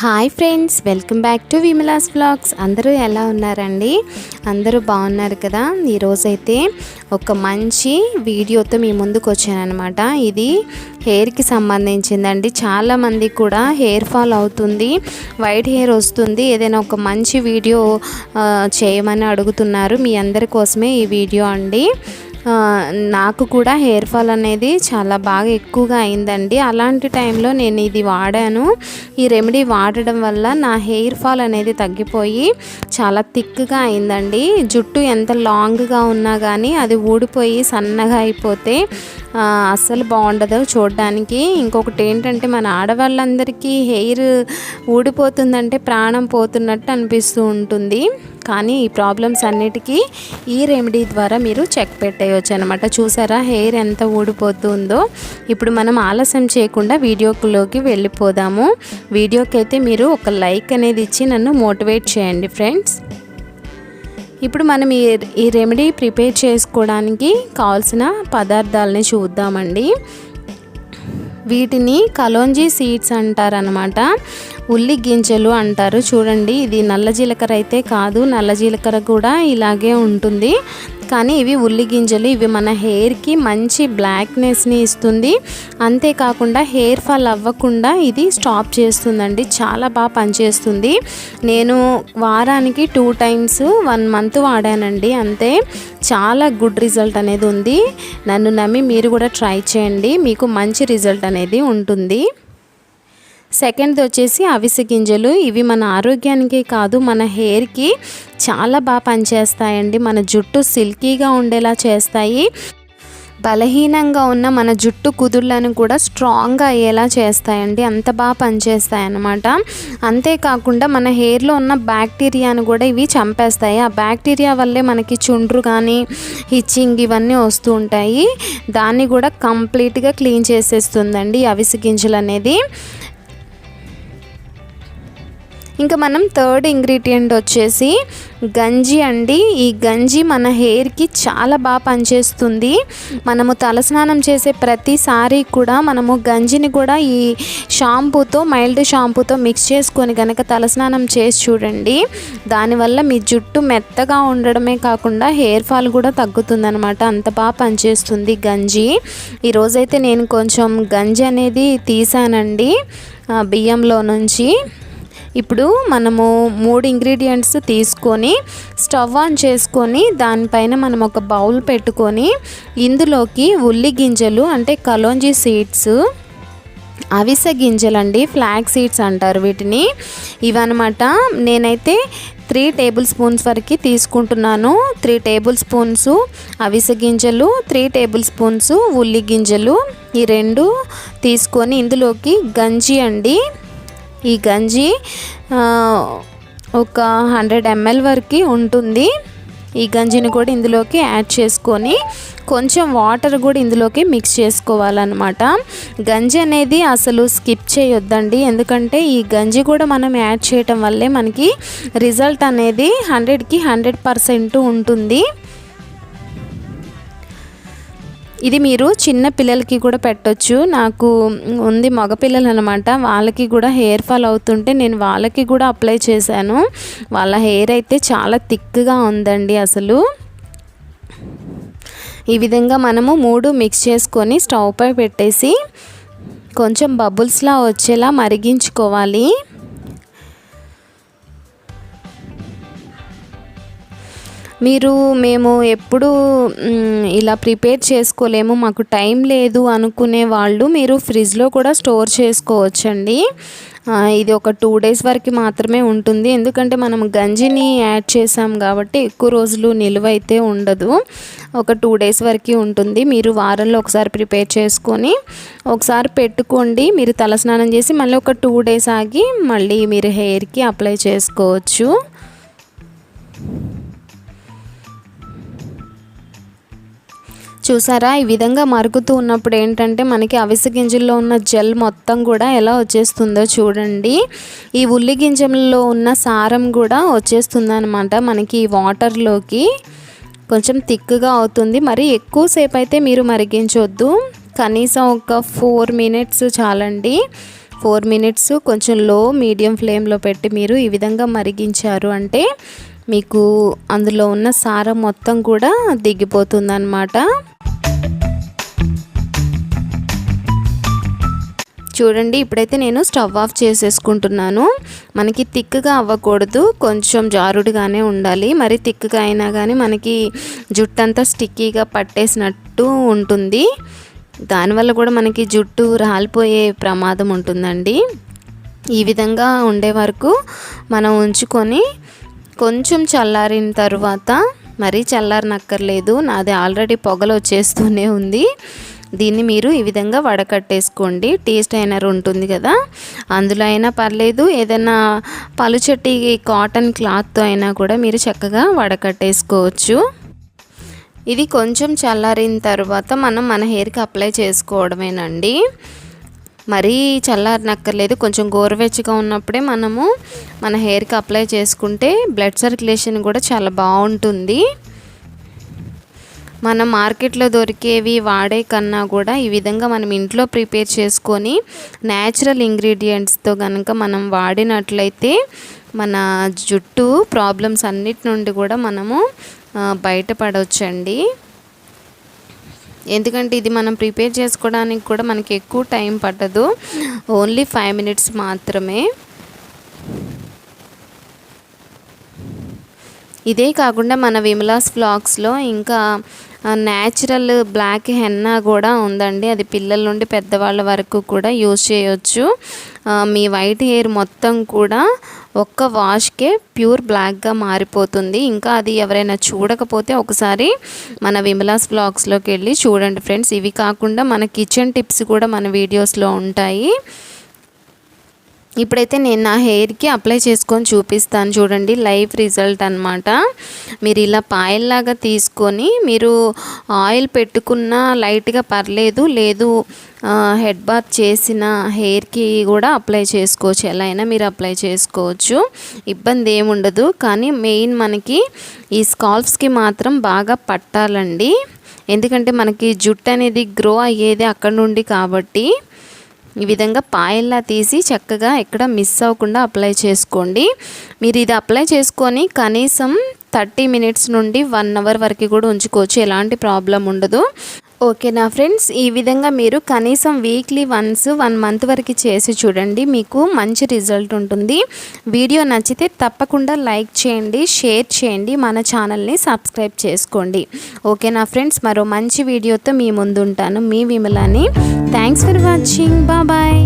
Hi friends welcome back to Vimala's blogs అందరూ ఎలా ఉన్నారండి? అందరూ బాగున్నారు కదా? ఈరోజైతే ఒక మంచి వీడియోతో మీ ముందుకు వచ్చానమాట ఇది హెయిర్కి సంబంధించిందండి. చాలామంది కూడా హెయిర్ ఫాల్ అవుతుంది వైట్ హెయిర్ వస్తుంది. ఏదైనా ఒక మంచి వీడియో చేయమని అడుగుతున్నారు. మీ అందరి కోసమే ఈ వీడియో అండి. నాకు కూడా హెయిర్ ఫాల్ అనేది చాలా బాగా ఎక్కువగా అయిందండి. అలాంటి టైంలో నేను ఇది వాడాను. ఈ రెమెడీ వాడడం వల్ల నా హెయిర్ ఫాల్ అనేది తగ్గిపోయి చాలా థిక్గా అయిందండి. జుట్టు ఎంత లాంగ్గా ఉన్నా కానీ అది ఊడిపోయి సన్నగా అయిపోతే అస్సలు బాగుండదు. చూడడానికి ఇంకొకటి ఏంటంటే మన ఆడవాళ్ళందరికీ హెయిర్ ఊడిపోతుందంటే ప్రాణం పోతున్నట్టు అనిపిస్తూ ఉంటుంది. కానీ ఈ ప్రాబ్లమ్స్ అన్నిటికీ ఈ రెమెడీ ద్వారా మీరు చెక్ పెట్టేయచ్చు అనమాట చూసారా? హెయిర్ ఎంత ఊడిపోతుందో. ఇప్పుడు మనం ఆలస్యం చేయకుండా వీడియోలోకి వెళ్ళిపోదాము. వీడియోకి అయితే మీరు ఒక లైక్ అనేది ఇచ్చి నన్ను మోటివేట్ చేయండి ఫ్రెండ్స్. ఇప్పుడు మనం ఈ ఈ రెమెడీ ప్రిపేర్ చేసుకోవడానికి కావాల్సిన పదార్థాలని చూద్దామండి. వీటిని కలోంజీ సీడ్స్ అంటారనమాట ఉల్లి గింజలు అంటారు. చూడండి ఇది నల్ల జీలకర్ర అయితే కాదు. నల్ల జీలకర్ర కూడా ఇలాగే ఉంటుంది. కానీ ఇవి ఉల్లి గింజలు ఇవి మన హెయిర్కి మంచి బ్లాక్నెస్ని ఇస్తుంది. అంతేకాకుండా హెయిర్ ఫాల్ అవ్వకుండా ఇది స్టాప్ చేస్తుందండి. చాలా బాగా పనిచేస్తుంది. నేను వారానికి టూ టైమ్స్ వన్ మంత్ వాడానండి. అంతే చాలా గుడ్ రిజల్ట్ అనేది ఉంది. నన్ను నమ్మి మీరు కూడా ట్రై చేయండి. మీకు మంచి రిజల్ట్ అనేది ఉంటుంది. సెకండ్ది వచ్చేసి అవిసె గింజలు. ఇవి మన ఆరోగ్యానికి కాదు మన హెయిర్కి చాలా బాగా పనిచేస్తాయండి. మన జుట్టు సిల్కీగా ఉండేలా చేస్తాయి. బలహీనంగా ఉన్న మన జుట్టు కుదుళ్ళను కూడా స్ట్రాంగ్గా అయ్యేలా చేస్తాయండి. అంత బాగా పనిచేస్తాయి అన్నమాట అంతేకాకుండా మన హెయిర్లో ఉన్న బ్యాక్టీరియాను కూడా ఇవి చంపేస్తాయి. ఆ బ్యాక్టీరియా వల్లే మనకి చుండ్రు కానీ హిచ్చింగ్ ఇవన్నీ వస్తూ ఉంటాయి. దాన్ని కూడా కంప్లీట్గా క్లీన్ చేసేస్తుందండి అవిసి అవిసె గింజలు అనేది ఇంకా మనం థర్డ్ ఇంగ్రీడియంట్ వచ్చేసి గంజి అండి. ఈ గంజి మన హెయిర్కి చాలా బాగా పనిచేస్తుంది. మనము తలస్నానం చేసే ప్రతిసారి కూడా మనము గంజిని కూడా ఈ షాంపూతో మైల్డ్ షాంపూతో మిక్స్ చేసుకొని కనుక తలస్నానం చేసి చూడండి. దానివల్ల మీ జుట్టు మెత్తగా ఉండడమే కాకుండా హెయిర్ ఫాల్ కూడా తగ్గుతుందనమాట అంత బాగా పనిచేస్తుంది గంజి. ఈరోజైతే నేను కొంచెం గంజి అనేది తీసానండి. బియ్యంలో నుంచి. ఇప్పుడు మనము మూడు ఇంగ్రీడియంట్స్ తీసుకొని స్టవ్ ఆన్ చేసుకొని దానిపైన మనం ఒక బౌల్ పెట్టుకొని ఇందులోకి ఉల్లి గింజలు అంటే కలోంజీ సీడ్స్ అవిసె గింజలండి ఫ్లాగ్ సీడ్స్ అంటారు వీటిని. ఇవన్నమాట నేనైతే త్రీ టేబుల్ స్పూన్స్ వరకు తీసుకుంటున్నాను. త్రీ టేబుల్ స్పూన్స్ అవిసె గింజలు త్రీ టేబుల్ స్పూన్స్ ఉల్లి గింజలు. ఈ రెండు తీసుకొని ఇందులోకి గంజి అండి. ఈ గంజి ఒక హండ్రెడ్ ఎంఎల్ వరకు ఉంటుంది. ఈ గంజిని కూడా ఇందులోకి యాడ్ చేసుకొని కొంచెం వాటర్ కూడా ఇందులోకి మిక్స్ చేసుకోవాలన్నమాట. గంజి అనేది అసలు స్కిప్ చేయొద్దండి. ఎందుకంటే ఈ గంజి కూడా మనం యాడ్ చేయటం వల్లే మనకి రిజల్ట్ అనేది హండ్రెడ్కి హండ్రెడ్ పర్సెంట్ ఉంటుంది. ఇది మీరు చిన్న పిల్లలకి కూడా పెట్టొచ్చు. నాకు ఉంది మగపిల్లలు అనమాట వాళ్ళకి కూడా హెయిర్ ఫాల్ అవుతుంటే నేను వాళ్ళకి కూడా అప్లై చేశాను. వాళ్ళ హెయిర్ అయితే చాలా థిక్గా ఉందండి అసలు. ఈ విధంగా మనము మూడు మిక్స్ చేసుకొని స్టవ్ పై పెట్టేసి కొంచెం బబుల్స్లా వచ్చేలా మరిగించుకోవాలి. మీరు మేము ఎప్పుడు ఇలా ప్రిపేర్ చేసుకోలేము మాకు టైం లేదు అనుకునే వాళ్ళు మీరు ఫ్రిడ్జ్లో కూడా స్టోర్ చేసుకోవచ్చండి. ఇది ఒక టూ డేస్ వరకు మాత్రమే ఉంటుంది. ఎందుకంటే మనం గంజిని యాడ్ చేసాం కాబట్టి ఎక్కువ రోజులు నిలువ అయితే ఉండదు. ఒక టూ డేస్ వరకు ఉంటుంది. మీరు వారంలో ఒకసారి ప్రిపేర్ చేసుకొని ఒకసారి పెట్టుకోండి. మీరు తలస్నానం చేసి మళ్ళీ ఒక టూ డేస్ ఆగి మళ్ళీ మీరు హెయిర్కి అప్లై చేసుకోవచ్చు. చూసారా? ఈ విధంగా మరుగుతూ ఉన్నప్పుడు ఏంటంటే మనకి అవిసె గింజల్లో ఉన్న జెల్ మొత్తం కూడా ఎలా వచ్చేస్తుందో చూడండి. ఈ ఉల్లి గింజల్లో ఉన్న సారం కూడా వచ్చేస్తుంది అనమాట మనకి ఈ వాటర్లోకి. కొంచెం థిక్గా అవుతుంది. మరి ఎక్కువసేపు అయితే మీరు మరిగించవద్దు కనీసం ఒక ఫోర్ మినిట్స్ చాలండి. ఫోర్ మినిట్స్ కొంచెం లో మీడియం ఫ్లేమ్లో పెట్టి మీరు ఈ విధంగా మరిగించారు అంటే మీకు అందులో ఉన్న సారం మొత్తం కూడా దిగిపోతుందన్నమాట. చూడండి ఇప్పుడైతే నేను స్టవ్ ఆఫ్ చేసేసుకుంటున్నాను. మనకి తిక్కుగా అవ్వకూడదు కొంచెం జారుడుగానే ఉండాలి. మరి తిక్కుగా అయినా కానీ మనకి జుట్టు అంతా స్టిక్కీగా పట్టేసినట్టు ఉంటుంది. దానివల్ల కూడా మనకి జుట్టు రాలిపోయే ప్రమాదం ఉంటుందండి. ఈ విధంగా ఉండే వరకు మనం ఉంచుకొని కొంచెం చల్లారిన తర్వాత మరీ చల్లారనక్కర్లేదు నాది ఆల్రెడీ పొగలు వచ్చేస్తూనే ఉంది. దీన్ని మీరు ఈ విధంగా వడకట్టేసుకోండి. టేస్ట్ అయినా ఉంటుంది కదా. అందులో అయినా పర్లేదు ఏదైనా పలుచటి కాటన్ క్లాత్తో అయినా కూడా మీరు చక్కగా వడకట్టేసుకోవచ్చు. ఇది కొంచెం చల్లారిన తర్వాత మనం మన హెయిర్కి అప్లై చేసుకోవడమేనండి. మరీ చల్లారనక్కర్లేదు కొంచెం గోరువెచ్చగా ఉన్నప్పుడే మనము మన హెయిర్కి అప్లై చేసుకుంటే బ్లడ్ సర్క్యులేషన్ కూడా చాలా బాగుంటుంది. మనం మార్కెట్లో దొరికేవి వాడే కన్నా కూడా ఈ విధంగా మనం ఇంట్లో ప్రిపేర్ చేసుకొని న్యాచురల్ ఇంగ్రీడియంట్స్తో కనుక మనం వాడినట్లయితే మన జుట్టు ప్రాబ్లమ్స్ అన్నిటి నుండి కూడా మనము బయటపడవచ్చండి ఎందుకంటే ఇది మనం ప్రిపేర్ చేసుకోవడానికి కూడా మనకి ఎక్కువ టైం పట్టదు. ఓన్లీ ఫైవ్ మినిట్స్ మాత్రమే. ఇదే కాకుండా మన విమలాస్ ఫ్లాక్స్లో ఇంకా న్యాచురల్ బ్లాక్ హెన్నా కూడా ఉందండి. అది పిల్లల నుండి పెద్దవాళ్ళ వరకు కూడా యూజ్ చేయొచ్చు. మీ వైట్ హెయిర్ మొత్తం కూడా ఒక్క వాష్కే ప్యూర్ బ్లాక్గా మారిపోతుంది. ఇంకా అది ఎవరైనా చూడకపోతే ఒకసారి మన విమలాస్ బ్లాగ్స్లోకి వెళ్ళి చూడండి ఫ్రెండ్స్. ఇవి కాకుండా మన కిచెన్ టిప్స్ కూడా మన వీడియోస్లో ఉంటాయి. ఇప్పుడైతే నేను నా హెయిర్కి అప్లై చేసుకొని చూపిస్తాను చూడండి లైవ్ రిజల్ట్ అనమాట మీరు ఇలా పాయల్లాగా తీసుకొని మీరు ఆయిల్ పెట్టుకున్న లైట్గా పర్లేదు లేదు హెడ్ బాత్ చేసిన హెయిర్కి కూడా అప్లై చేసుకోవచ్చు ఎలా అయినా మీరు అప్లై చేసుకోవచ్చు ఇబ్బంది ఏముండదు కానీ మెయిన్ మనకి ఈ స్కాల్ఫ్స్కి మాత్రం బాగా పట్టాలండి. ఎందుకంటే మనకి జుట్టు అనేది గ్రో అయ్యేది అక్కడ నుండి కాబట్టి ఈ విధంగా పాయల్లా తీసి చక్కగా ఎక్కడ మిస్ అవ్వకుండా అప్లై చేసుకోండి. మీరు ఇది అప్లై చేసుకొని కనీసం థర్టీ మినిట్స్ నుండి వన్ అవర్ వరకు కూడా ఉంచుకోవచ్చు. ఎలాంటి ప్రాబ్లం ఉండదు. ఓకే నా ఫ్రెండ్స్ ఈ విధంగా మీరు కనీసం వీక్లీ వన్స్ వన్ మంత్ వరకు చేసి చూడండి. మీకు మంచి రిజల్ట్ ఉంటుంది. వీడియో నచ్చితే తప్పకుండా లైక్ చేయండి షేర్ చేయండి మన ఛానల్ని సబ్స్క్రైబ్ చేసుకోండి. ఓకే నా ఫ్రెండ్స్ మరో మంచి వీడియోతో మీ ముందు ఉంటాను మీ విమలాని థ్యాంక్స్ ఫర్ వాచింగ్. బాయ్.